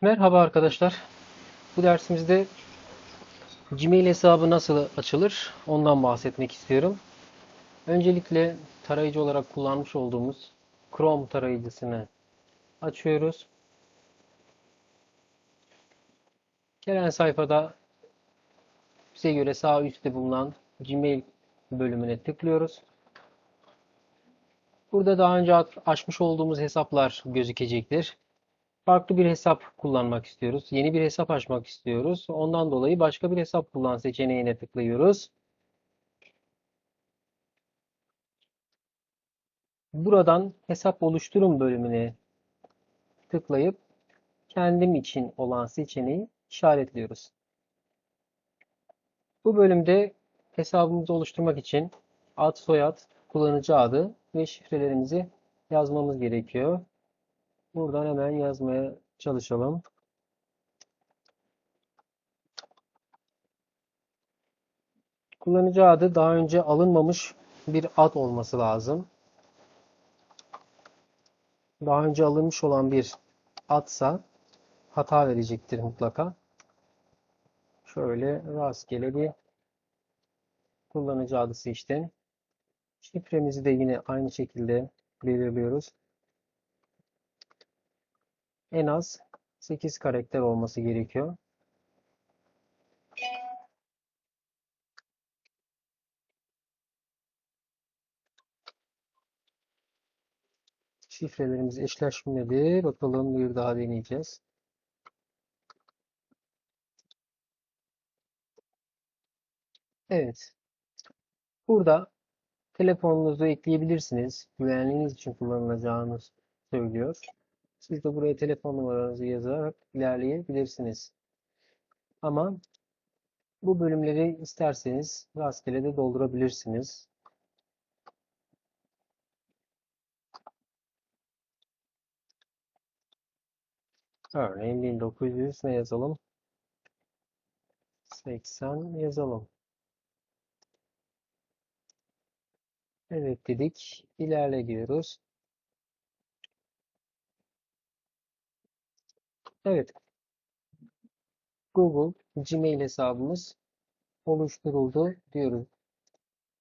Merhaba arkadaşlar. Bu dersimizde Gmail hesabı nasıl açılır ondan bahsetmek istiyorum. Öncelikle tarayıcı olarak kullanmış olduğumuz Chrome tarayıcısını açıyoruz. Gelen sayfada bize göre sağ üstte bulunan Gmail bölümüne tıklıyoruz. Burada daha önce açmış olduğumuz hesaplar gözükecektir. Farklı bir hesap kullanmak istiyoruz. Yeni bir hesap açmak istiyoruz. Ondan dolayı başka bir hesap kullan seçeneğine tıklıyoruz. Buradan hesap oluşturun bölümüne tıklayıp kendim için olan seçeneği işaretliyoruz. Bu bölümde hesabımızı oluşturmak için ad, soyad, kullanıcı adı ve şifrelerimizi yazmamız gerekiyor. Buradan hemen yazmaya çalışalım. Kullanıcı adı daha önce alınmamış bir ad olması lazım. Daha önce alınmış olan bir adsa hata verecektir mutlaka. Şöyle rastgele bir kullanıcı adı seçtim. Şifremizi de yine aynı şekilde belirliyoruz. En az 8 karakter olması gerekiyor. Şifrelerimiz eşleşmedi. Bakalım bir daha deneyeceğiz. Evet. Burada telefonunuzu ekleyebilirsiniz. Güvenliğiniz için kullanılacağını söylüyor. Siz de buraya telefon numaranızı yazarak ilerleyebilirsiniz. Ama bu bölümleri isterseniz rastgele de doldurabilirsiniz. Örneğin 1900 ne yazalım? 80 yazalım. Evet dedik. İlerle diyoruz. Evet. Google Gmail hesabımız oluşturuldu diyoruz.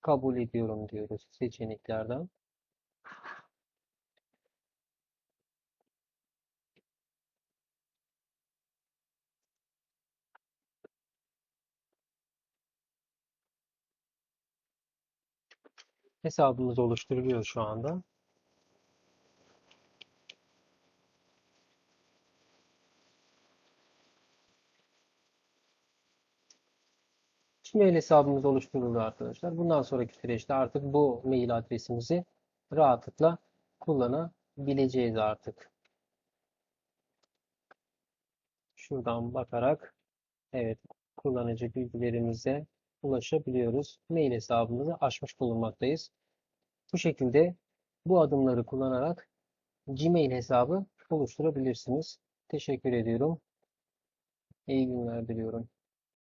Kabul ediyorum diyoruz seçeneklerden. Hesabımız oluşturuluyor şu anda. Gmail hesabımız oluşturuldu arkadaşlar. Bundan sonraki süreçte artık bu mail adresimizi rahatlıkla kullanabileceğiz artık. Şuradan bakarak evet kullanıcı bilgilerimize ulaşabiliyoruz. Mail hesabımızı açmış bulunmaktayız. Bu şekilde bu adımları kullanarak Gmail hesabı oluşturabilirsiniz. Teşekkür ediyorum. İyi günler diliyorum.